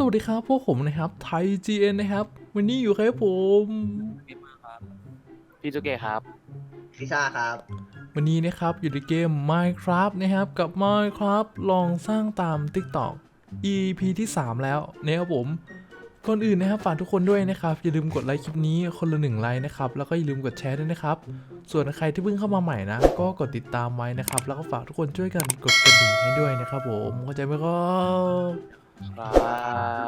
นะครับสวัสดีครับพวกผมนะครับไทย GN นะครับ วันนี้อยู่กับผม พี่จุเกะครับ พิซซ่าครับ วันนี้นะครับอยู่ในเกม Minecraft นะครับกับ Minecraft ลองสร้างตาม TikTok EP ที่ 3 แล้วนะครับผมก่อนอื่นนะครับฝากทุกคนด้วยนะครับ อย่าลืมกดไลค์คลิปนี้คนละหนึ่งไลค์นะครับ แล้วก็อย่าลืมกดแชร์ด้วยนะครับ ส่วนใครที่เพิ่งเข้ามาใหม่นะ ก็กดติดตามไว้นะครับ แล้วก็ฝากทุกคนช่วยกันกดกระดิ่งให้ด้วยนะครับผมเข้าใจไหมครับ ครั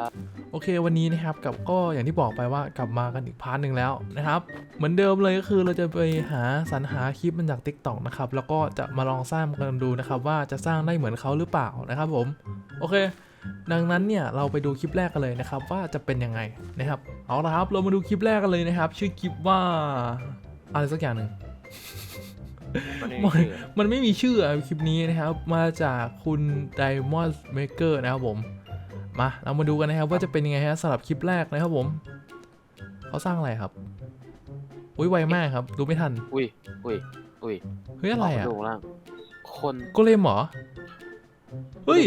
บโอเควันนี้นะครับกับก็อย่างที่บอกไปว่ากลับมากันอีกพาร์ทหนึ่งแล้วนะครับ เหมือนเดิมเลยก็คือเราจะไปหาสรรหาคลิปมาจาก t ิ k t o k นะครับแล้วก็จะมาลองสร้างกันดูนะครับ ว่าจะสร้างได้เหมือนเขาหรือเปล่านะครับผม โอเค ดังนั้นเนี่ยเราไปดูคลิปแรกกันเลยนะครับ ว่าจะเป็นยังไงนะครับเอาละครับเรามาดูคลิปแรกกันเลยนะครับ ชื่อคลิปว่าอะไรสักอย่างหนึ่งวันนี้มันชื่อมันไม่มีชื่ออะคลิปนี้นะครับ มาจากคุณ Diamond Maker นะครับผม มาเรามาดูกันนะครับว่าจะเป็นยังไงฮะสำหรับคลิปแรกนะครับผมเขาสร้างอะไรครับ อุ้ยไวมากครับ ดูไม่ทัน อุ้ยอุ้ยอุ้ยเฮ้ยอะไรอะดูข้างล่างคนโกเลมเหรอเฮ้ย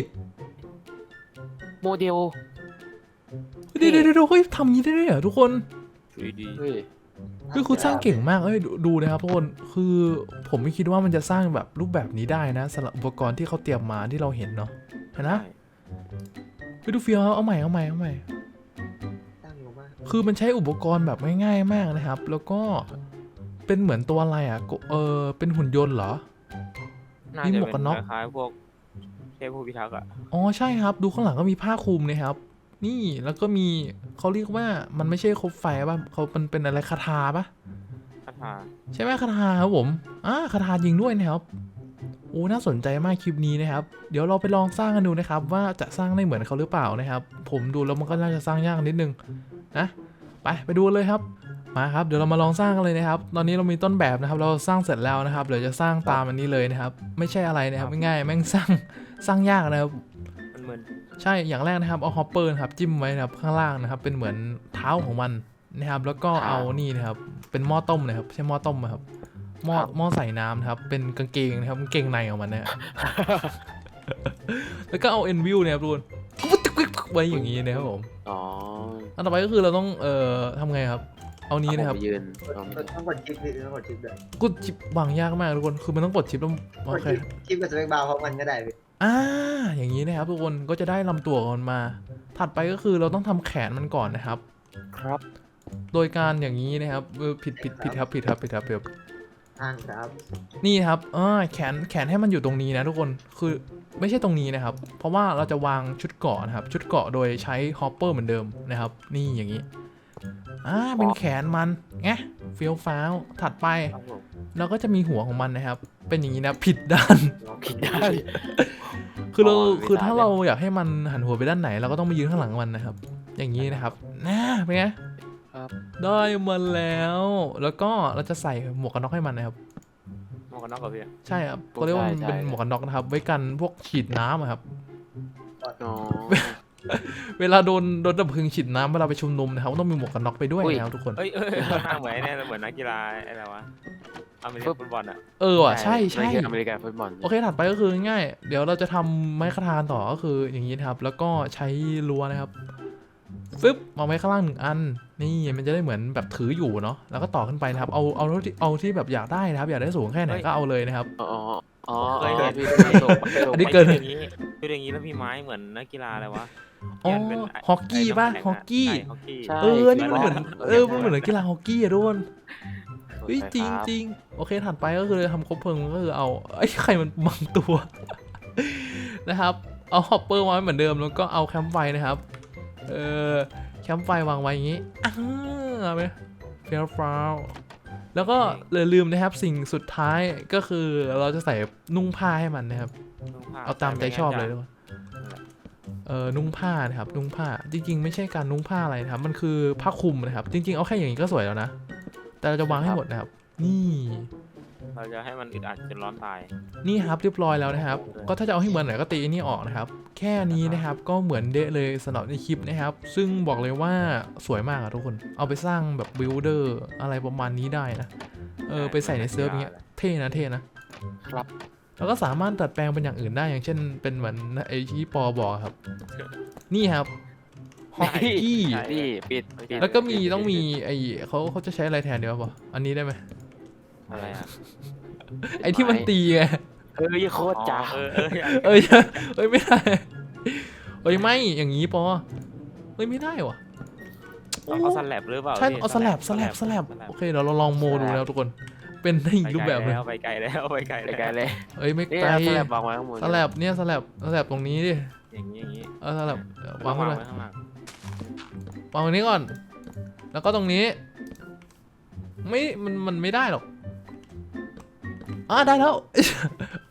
โมเดลเดี๋ยวเดี๋ยวเดี๋ยวเฮ้ยทำงี้ได้ด้วยเหรอทุกคน 3D เฮ้ยเฮ้ยคุณสร้างเก่งมากเอ้ยดูดูนะครับทุกคนคือผมไม่คิดว่ามันจะสร้างแบบรูปแบบนี้ได้นะสำหรับอุปกรณ์ที่เขาเตรียมมาที่เราเห็นเนาะเห็นนะ ไปดูเฟียวเอาใหม่เอาใหม่เอาใหม่ ตั้งลงมาคือมันใช้อุปกรณ์แบบง่ายๆมากนะครับ แล้วก็เป็นเหมือนตัวอะไรอะโกเออเป็นหุ่นยนต์เหรอ น่ามีจะหมวกกันน็อก คล้ายๆพวกเทพผู้พิทักษ์อะอ๋อใช่ครับ ดูข้างหลังก็มีผ้าคลุมนะครับ นี่แล้วก็มีเขาเรียกว่ามันไม่ใช่คบไฟป่ะเขามันเป็นอะไรคาถาป่ะ คาถาใช่ไหมคาถาครับผมอ่าคาถายิงด้วยนะครับโอ้น่าสนใจมากคลิปนี้นะครับ เดี๋ยวเราไปลองสร้างกันดูนะครับ ว่าจะสร้างได้เหมือนเขาหรือเปล่านะครับ ผมดูแล้วมันก็น่าจะสร้างยากนิดนึงนะไปไปดูเลยครับมาครับเดี๋ยวเรามาลองสร้างกันเลยนะครับ ตอนนี้เรามีต้นแบบนะครับ เราสร้างเสร็จแล้วนะครับเดี๋ยวจะสร้างตามอันนี้เลยนะครับ ไม่ใช่อะไรนะครับง่ายๆแม่งสร้างสร้างยากนะครับมันเหมือนใช่อย่างแรกนะครับเอาฮอปเปอร์นะครับจิ้มไว้นะครับข้างล่างนะครับ เป็นเหมือนเท้าของมันนะครับ แล้วก็เอานี่นะครับ เป็นหม้อต้มนะครับใช่หม้อต้มนะครับ หม้อหม้อใส่น้ำนะครับ เป็นกางเกงนะครับกางเกงในของมันนะฮะแล้วก็เอาเอ็นวิวเนี่ยครับทุกคนไว้อย่างนี้นะครับผมอ๋ออันต่อไปก็คือเราต้องเอ่อทำไงครับ เอานี้นะครับเอาผมไปยืนเอากดต้องกดชิปดิต้องกดชิปด้วยกดชิปวางยากมากทุกคนคือมันต้องกดชิปแล้วกโอดเคชิปชิปกับสเปคบาร์พร้อมกันก็ได้พี่อ่าอย่างนี้นะครับทุกคนก็จะได้ลำตัวของมันมา ถัดไปก็คือเราต้องทำแขนมันก่อนนะครับ ครับ โดยการอย่างนี้นะครับเออผิดผิดผิดครับผิดครับผิดครับผิดครับ ทางครับนี่ครับอ่าแขนแขนให้มันอยู่ตรงนี้นะทุกคนคือไม่ใช่ตรงนี้นะครับ เพราะว่าเราจะวางชุดเกราะนะครับ ชุดเกราะโดยใช้ฮอปเปอร์เหมือนเดิมนะครับ นี่อย่างนี้อ่าเป็นแขนมันไงเฟี้ยวฟ้าวถัดไป ครับผมเราก็จะมีหัวของมันนะครับ เป็นอย่างนี้นะผิดด้านเราผิดได้ คือเราอ๋อคือไม่ได้ถ้าเราอยากให้มันหันหัวไปด้านไหนเราก็ต้องมายืนข้างหลังมันนะครับ อย่างนี้นะครับน่าเป็นไง ครับได้มาแล้ว แล้วก็เราจะใส่หมวกกันน็อกให้มันนะครับ หมวกกันน็อกกับพี่ ใช่ครับก็เรียกว่ามันเป็นหมวกกันน็อกนะครับ ไว้กันพวกฉีดน้ำอะครับ อ๋อ เวลาโดนโดนดับเพลิงฉีดน้ำเวลาไปชุมนุมนะครับต้องมีหมวกกันน็อกไปด้วยอุ้ย นะครับทุกคน เอ้ยเอ้ยหน้าเหมือนไอ้เนี่ยเหมือนนักกีฬาไอ้อะไรวะอเมริกันฟุตบอลอะเออว่ะใช่ใช่นั่นคืออเมริกันฟุตบอลโอเคถัดไปก็คือง่ายๆเดี๋ยวเราจะทำไม้คทานต่อก็คืออย่างนี้นะครับ แล้วก็ใช้รั้วนะครับ ฟึบเอาไว้ข้างล่างหนึ่งอัน นี่มันจะได้เหมือนแบบถืออยู่เนาะแล้วก็ต่อขึ้นไปนะครับ เอาเอาที่เอาที่แบบอยากได้นะครับ อยากได้สูงแค่ไหนก็เอาเลยนะครับ อ๋ออ๋ออ๋อเคยเห็นพี่ไม่ถูกไม่ถูกอันนี้เกินไม่อย่างนี้คืออย่างนี้แล้วพี่ไม้เหมือนนักกีฬาอะไรวะอ๋อที่มันเป็นไฮอกกี้ป่ะไน้ำแข็งฮอกกี้ ใช่ฮอกกี้ ใช่ เออ นี่มันเหมือน เออ มันเหมือนกีฬาฮอกกี้อะทุกคนเฮ้ยจริงจริงโอเคถัดไปก็คือทำครบเพลิงก็คือเอาไอ้ยใครมันบังตัว นะครับ เอาฮอปเปอร์ไว้เหมือนเดิมแล้วก็เอาแคมป์ไฟนะครับ เออแคมป์ไฟวางไว้อย่างนี้อ้าวเอาไหมเฟียร์ฟาวแล้วก็เลยลืมนะครับสิ่งสุดท้ายก็คือเราจะใส่นุ่งผ้าให้มันนะครับ เอาตามใจชอบเลยทุกคนเออนุ่งผ้านะครับนุ่งผ้าจริง ๆ ไม่ใช่การนุ่งผ้าอะไรนะครับ มันคือผ้าคลุมนะครับ จริง ๆ เอาแค่อย่างนี้ก็สวยแล้วนะ แต่เราจะวางให้หมดนะครับ นี่ เราจะให้มันอึดอัดจนร้อนตาย นี่ครับเรียบร้อยแล้วนะครับโอ้โหก็ถ้าจะเอาให้เหมือนไหนก็ตีอันนี้ออกนะครับ แค่นี้นะครับก็เหมือนเดะเลยสำหรับในคลิปนะครับ ซึ่งบอกเลยว่าสวยมากอะทุกคน เอาไปสร้างแบบบิลดเดอร์อะไรประมาณนี้ได้นะ เออไปใส่ในเซิร์ฟอย่างเงี้ยเท่นะเท่นะครับ แล้วก็สามารถดัดแปลงเป็นอย่างอื่นได้อย่างเช่น เป็นเหมือนไอที่ปอบอกครับ นี่ครับฮอกกี้ใช่นี่ปิดปิด แล้วก็มีปิดต้องมีปิดไอเขาเขาจะใช้อะไรแทนเดียวป่ะอันนี้ได้ไหม อะไรอะไอที่มันตีไง เอ้ยโคตรจ้าเออเออเอ้ยเอ้ยไม่ได้ เอ้ยไม่อย่างนี้ปอเอ้ยไม่ได้วะเอาเอาสลับหรือเปล่าใช่พี่เอาสลับสลับสลับโอเคเดี๋ยวเราลองโมดูแล้วทุกคน เป็นในอีกรูปแบบเลยไปไกลแล้วไปไกลไปแล้วไกลเลยเอ้ยไม่นี่ไกลเอาสลับวางไว้ข้างบนสลับเนี่ยสลับสลับตรงนี้ดิอย่างนี้อย่างนี้เออสลับเออวางไว้เลยข้างหลังวางตรงนี้ก่อน แล้วก็ตรงนี้ ไม่มันมันไม่ได้หรอก อ่าได้แล้ว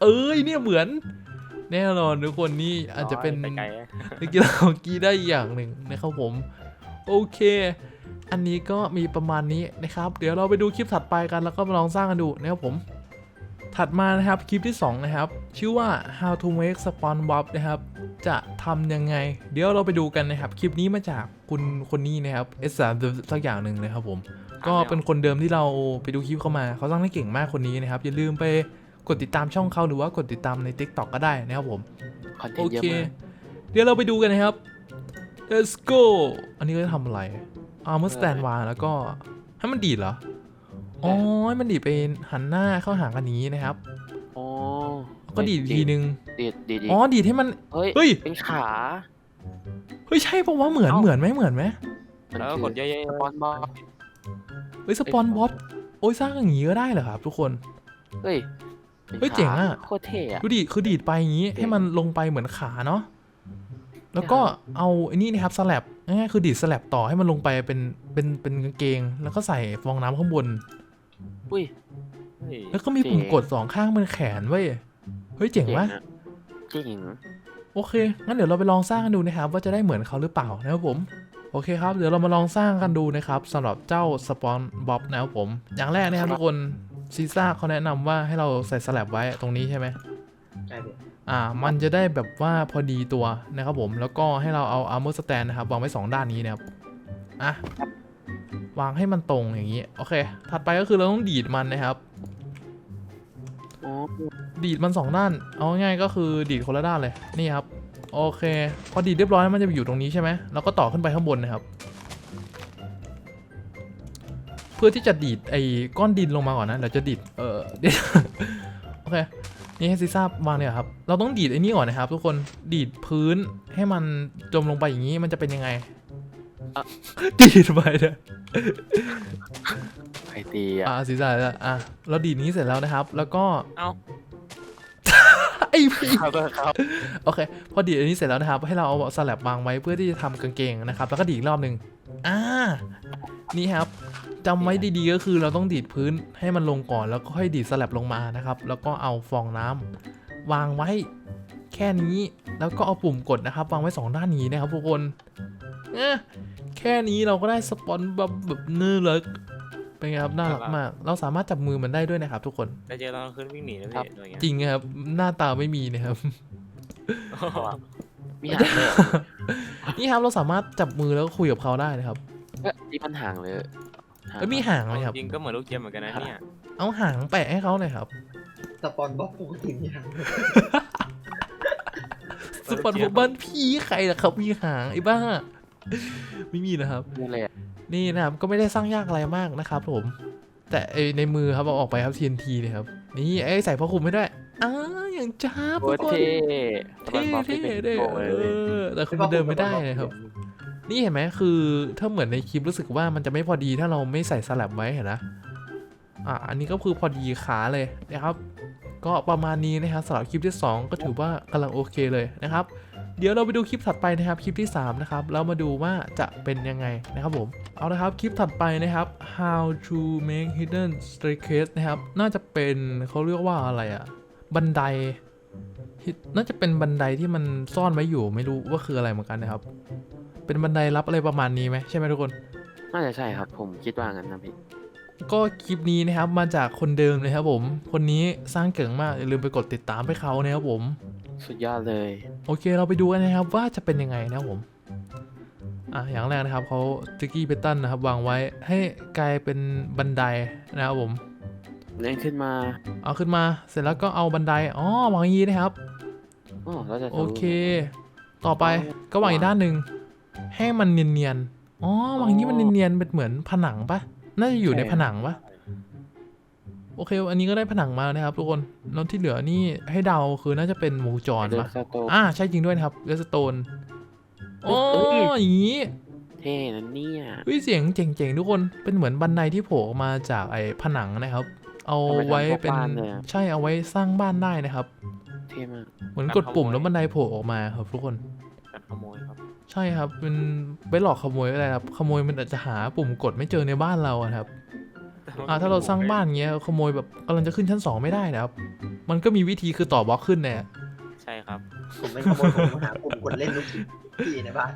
เอ้ยเนี่ยเหมือน แน่นอนทุกคนนี่อาจจะเป็นไปไกลนักกีฬาฮอกกี้ได้อีกอย่างหนึ่งนะครับผม โอเค อันนี้ก็มีประมาณนี้นะครับ เดี๋ยวเราไปดูคลิปถัดไปกันแล้วก็มาลองสร้างกันดูนะครับผม ถัดมานะครับคลิปที่ 2 นะครับ ชื่อว่า how to make SpongeBob นะครับ จะทำยังไง เดี๋ยวเราไปดูกันนะครับ คลิปนี้มาจากคุณคนนี้นะครับ S3 สักอย่างหนึ่งนะครับผม ก็เป็นคนเดิมที่เราไปดูคลิปเข้ามา เขาสร้างได้เก่งมากคนนี้นะครับ อย่าลืมไปกดติดตามช่องเขาหรือว่ากดติดตามใน TikTok ก็ได้นะครับผมคอนเทโอนต์เยอะเคมากเดี๋ยวเราไปดูกันนะครับ let's go อันนี้ก็จะทำอะไรเอามือสแตนวางแล้วก็ให้มันดีดเหรอ อ๋อให้มันดีดไปหันหน้าเข้าหากันอย่างนี้นะครับโอ้ก็ดีดอีกทีนึงดีดดีดดีดอ๋อดีดให้มันเฮ้ยเฮ้ยเป็นขา เฮ้ยใช่ปะว่าเหมือนเอ้าเหมือนไหมเหมือนไหมมันแล้วก็คืกดเยอะสปอนบอล เฮ้ยสปอนบอสโอ้ยสร้างอย่างนี้ก็ได้เหรอครับ ทุกคน เฮ้ยป็นเฮ้ยเจ๋งอะขาโคตรเท่อะดูดิคือดีดไปอย่างนี้เจ๋งให้มันลงไปเหมือนขาเนาะแล้วก็เอาไอ้นี่นะครับสลับง่ายๆคือดีดสลับต่อให้มันลงไปเป็นเป็นเป็นกางเกง แล้วก็ใส่ฟองน้ำข้างบนอุ้ยๆแล้วก็มีปุ่มเจ๋งกดสองข้างเป็นแขนเว้ยเฮ้ยเจ๋งวะอะเจ๋งโอเคงั้นเดี๋ยวเราไปลองสร้างกันดูนะครับว่าจะได้เหมือนเขาหรือเปล่านะครับผม โอเคครับ เดี๋ยวเรามาลองสร้างกันดูนะครับสำหรับเจ้าสปอนบ๊อบนะครับผม อย่างแรกนะครับทุกคนซีซ่าเขาแนะนำว่าให้เราใส่สลับไว้ตรงนี้ใช่ไหมใช่พี่อ่า มันจะได้แบบว่าพอดีตัวนะครับผม แล้วก็ให้เราเอา armor stand นะครับวางไว้สองด้านนี้นะครับ อะ วางให้มันตรงอย่างนี้ โอเค ถัดไปก็คือเราต้องดีดมันนะครับอ๋อดีดมันสองด้าน เอาง่ายๆก็คือดีดคนละด้านเลย นี่ครับ โอเค พอดีดเรียบร้อยมันจะไปอยู่ตรงนี้ใช่ไหมแล้วก็ต่อขึ้นไปข้างบนนะครับ เพื่อที่จะดีดไอ้ก้อนดินลงมาก่อนนะเดี๋ยวจะดีดเออเดี๋ยวโอเคนี่ให้ซีซ่าวางเนี่ยครับ เราต้องดีดไอ้นี่ก่อนนะครับ ทุกคนดีดพื้นให้มันจมลงไปอย่างนี้มันจะเป็นยังไงดีดไปเนี่ยไอตีอะอ่าซีซ่าแล้วอะเราดีดนี้เสร็จแล้วนะครับ แล้วก็เอ้าไอ้พี่ครับครับโอเค พอดีดอันนี้เสร็จแล้วนะครับ ให้เราเอาสลับวางไว้เพื่อที่จะทำกางเกงนะครับ แล้วก็ดีดอีกรอบหนึ่งอ่า นี่ครับจำไว้ดีๆก็คือเราต้องดีดพื้นให้มันลงก่อน แล้วก็ค่อยดีดสลับลงมานะครับ แล้วก็เอาฟองน้ำวางไว้แค่นี้ แล้วก็เอาปุ่มกดนะครับ วางไว้สองด้านนี้นะครับทุกคนเอ๊ะแค่นี้เราก็ได้สปอนแบบแบบเนื้อเลิก เป็นไงครับน่ารักมาก เราสามารถจับมือมันได้ด้วยนะครับ ทุกคนไปเจอตอนกลางคืนวิ่งหนีนะพี่อะไรเงี้ยจริงครับ หน้าตาไม่มีนะครับมีหางเลยเหรอนี่ครับเราสามารถจับมือแล้วก็คุยกับเขาได้นะครับเอ้ยนี่มันหางเลยเอ้ยมีหางไหมครับจริงก็เหมือนลูกเกมเหมือนกันนะเนี่ยเอาหางแปะให้เขาหน่อยครับสปอนบ๊อบปกติมีหางสปอนผมบ้านพี่ใครล่ะครับ มีหางไอ้บ้า ไม่มีนะครับนี่เลยอะ นี่นะครับก็ไม่ได้สร้างยากอะไรมากนะครับผม แต่ไอ้ในมือครับเอาออกไปครับ TNT เลยครับ นี่ไอ้ใส่ผ้าคลุมไม่ได้อ้าอย่างจ้าบโคทุตกรคนเท่สปอนเท่บอลที่เท่เป็นเด้โกเอเลยอแต่คือมันเดินไม่ได้นะครับ นี่เห็นไหมคือถ้าเหมือนในคลิปรู้สึกว่ามันจะไม่พอดีถ้าเราไม่ใส่สลับไว้เห็นนะอะอันนี้ก็คือพอดีขาเลยนะครับ ก็ประมาณนี้นะครับสำหรับคลิปที่ 2 ก็ถือว่ากำลังโอเคเลยนะครับ เดี๋ยวเราไปดูคลิปถัดไปนะครับคลิปที่ 3 นะครับแล้วมาดูว่าจะเป็นยังไงนะครับผม เอาละครับคลิปถัดไปนะครับ how to make hidden staircase นะครับ น่าจะเป็นเขาเรียกว่าอะไรอะบันได น่าจะเป็นบันไดที่มันซ่อนไว้อยู่ไม่รู้ว่าคืออะไรเหมือนกันนะครับ เป็นบันไดลับอะไรประมาณนี้ไหมใช่ไหมทุกคนน่าจะใช่ครับ ผมคิดว่างั้นนะพี่ก็คลิปนี้นะครับมาจากคนเดิมเลยครับผม คนนี้สร้างเก่งมากอย่าลืมไปกดติดตามให้เขานะครับผม สุดยอดเลย โอเคเราไปดูกันนะครับว่าจะเป็นยังไงนะครับผมอะอย่างแรกนะครับเขาจิกกี้เบตันนะครับวางไว้ให้กลายเป็นบันไดนะครับผมเล่นขึ้นมา เอาขึ้นมาเสร็จแล้วก็เอาบันไดอ๋อวางอย่างนี้นะครับอ๋อเราจะโอเค ต่อไปก็วางอีกด้านหนึ่งให้มันเนียนๆอ๋อวางอย่างนี้มันเนียนๆเป็นเหมือนผนังปะน่าจะอยู่ในผนังปะ โอเค อันนี้ก็ได้ผนังมานะครับทุกคน แล้วที่เหลือนี่ให้เดาคือน่าจะเป็นวงจรเดปะสโตอ่าใช่จริงด้วยนะครับเรสโตนโอ้เอ้ย อย่างนี้เท่นั่นเนี่ยเฮ้ยเสียงเจ๋งๆทุกคน เป็นเหมือนบันไดที่โผล่ออกมาจากไอ้ผนังนะครับ เอาไว้เป็น ใช่เอาไว้สร้างบ้านได้นะครับ เท่มากเหมือนกดปุ่มแล้วบันไดโผล่ออกมาครับทุกคน การขโมยครับใช่ครับเป็นไปหลอกขโมยก็ได้ครับ ขโมยมันอาจจะหาปุ่มกดไม่เจอในบ้านเราอะครับ อ่าถ้าเราสร้างบ้านเงี้ยขโมยแบบกำลังจะขึ้นชั้นสองไม่ได้นะครับ มันก็มีวิธีคือต่อบล็อกขึ้นเนี่ยใช่ครับผมไม่ขโมยผมหาปุ่มกดเล่นลูกพี่ในบ้าน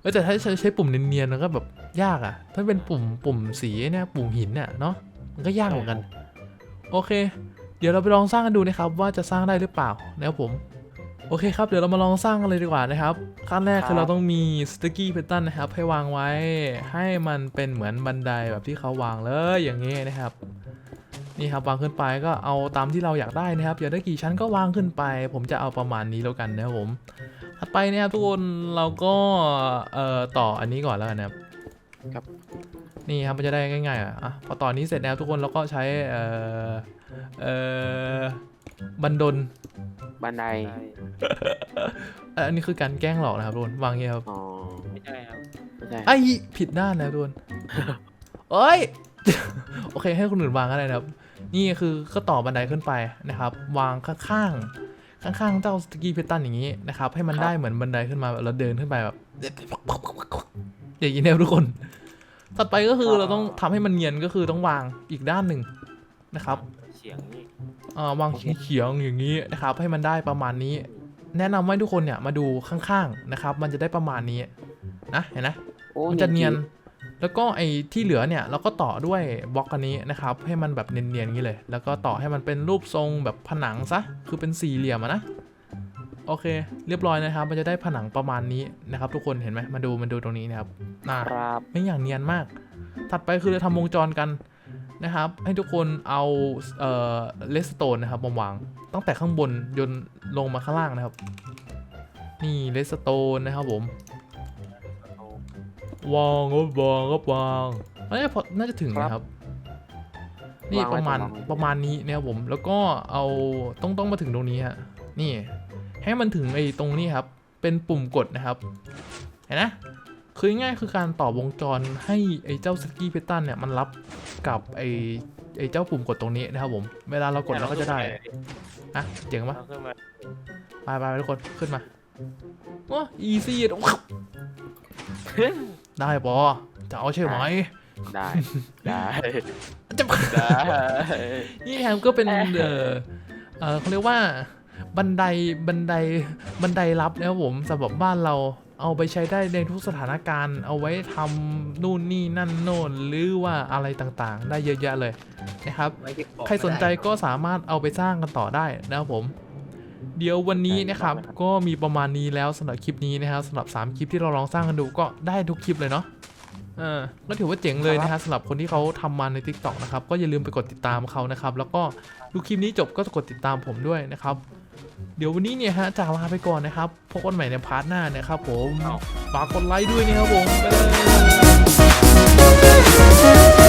เอ้ยแต่ถ้าใช้ใช้ปุ่มเนียนๆมันก็แบบยากอะถ้าเป็นปุ่มปุ่มสีเนี่ยปุ่มหินเนี่ยเนาะมันก็ยากเหมือนกัน โอเค เดี๋ยวเราไปลองสร้างกันดูนะครับ ว่าจะสร้างได้หรือเปล่านะครับผม โอเคครับ เดี๋ยวเรามาลองสร้างกันเลยดีกว่านะครับ ขั้นแรกคือเราต้องมีสติกกี้ p พ t ตันนะครับ ให้วางไว้ ให้มันเป็นเหมือนบันไดแบบที่เขาวางเลยอย่างนี้นะครับ นี่ครับวางขึ้นไปก็เอาตามที่เราอยากได้นะครับ อยากได้กี่ชั้นก็วางขึ้นไป ผมจะเอาประมาณนี้แล้วกันนะครับผมถัดไปเนะครับทุกคนเราก็เอ่อต่ออันนี้ก่อนแล้วกันนะครับครับนี่ครับมันจะได้ง่ายๆอะอะพอต่อนนี้เสร็จแล้วทุกคนเราก็ใช้เอ่อเอ่อ บันดลบันไดใช่เอ่ออันนี้คือการแกล้งหลอกนะครับทุกคนวางอย่างเงี้ยครับอ๋อไม่ใช่ครับไม่ใช่ไอ้ผิดด้านนะครับทุกคนเอ้ย โอเคให้คนอื่นวางก็ได้นะครับ นี่คือก็ต่อบันไดขึ้นไปนะครับ วางข้างๆข้างๆเจ้าสกีเพตันอย่างนี้นะครับ ให้มันได้เหมือนบันไดขึ้นมาแบบเราเดินขึ้นไปแบบอย่างนี้นะครับทุกคนถัดไปก็คือเราต้องทำให้มันเนียนก็คือต้องวางอีกด้านหนึ่งนะครับเฉียงนี่อ่าวางเฉียงๆอย่างนี้นะครับ ให้มันได้ประมาณนี้ แนะนำให้ทุกคนเนี่ยมาดูข้างๆนะครับ มันจะได้ประมาณนี้นะเห็นนะโอ้มันจะเนียน แล้วก็ไอ้ที่เหลือเนี่ยเราก็ต่อด้วยบล็อกอันนี้นะครับ ให้มันแบบเนียนๆอย่างนี้เลย แล้วก็ต่อให้มันเป็นรูปทรงแบบผนังซะคือเป็นสี่เหลี่ยมอะนะโอเค เรียบร้อยนะครับ มันจะได้ผนังประมาณนี้นะครับ ทุกคนเห็นไหมมาดูมันดูตรงนี้นะครับน่าครับ ไม่อย่างเนียนมาก ถัดไปคือเราทำวงจรกัน นะครับ ให้ทุกคนเอาเอ่อเลสโตนนะครับมาวางตั้งแต่ข้างบนยนลงมาข้างล่างนะครับ นี่เลสโตนนะครับผมโอ้วางก็วางก็วางเอ้ยพอน่าจะถึงนะครับ นี่ประมาณประมาณนี้นะครับผม แล้วก็เอาต้องต้องมาถึงตรงนี้ฮะนี่ ให้มันถึงไอ้ตรงนี้ครับ เป็นปุ่มกดนะครับ เห็นนะ คือง่ายๆคือการต่อวงจรให้ไอ้เจ้าสกี้เพตันเนี่ยมันรับกับไอ้ไอ้เจ้าปุ่มกดตรงนี้นะครับผม เวลาเรากดเราก็จะได้อะเจ๋งปะเราขึ้นมาไปไปไปทุกคนขึ้นมาว้าอีซี่ได้ปอจะเอาใช่ไหมได้ ได้จะได้นี่ครับก็เป็นเออเออเขาเรียกว่าบันไดบันไดบันไดลับนะครับผมสำหรับบ้านเรา เอาไปใช้ได้ในทุกสถานการณ์ เอาไว้ทำนู่นนี่นั่นโน่นหรือว่าอะไรต่างๆ ได้เยอะแยะเลยนะครับไว้เก็บของใครสนใจก็สามารถเอาไปสร้างกันต่อได้นะครับผม เดี๋ยววันนี้นะครับก็มีประมาณนี้แล้วสำหรับคลิปนี้นะครับสำหรับ 3 คลิปที่เราลองสร้างกันดูก็ได้ทุกคลิปเลยเนาะเออก็ถือว่าเจ๋งเลยนะฮะสำหรับคนที่เขาทำมาใน Tik t o อกนะครับ ก็อย่าลืมไปกดติดตามเขานะครับ แล้วก็ดูคลิปนี้จบก็กดติดตามผมด้วยนะครับ เดี๋ยววันนี้เนี่ยฮะจากลาไปก่อนนะครับพบกันใหม่ในพาร์ทหน้านะครับผมฝากกดไลค์ด้วยนะครับผมไปเลย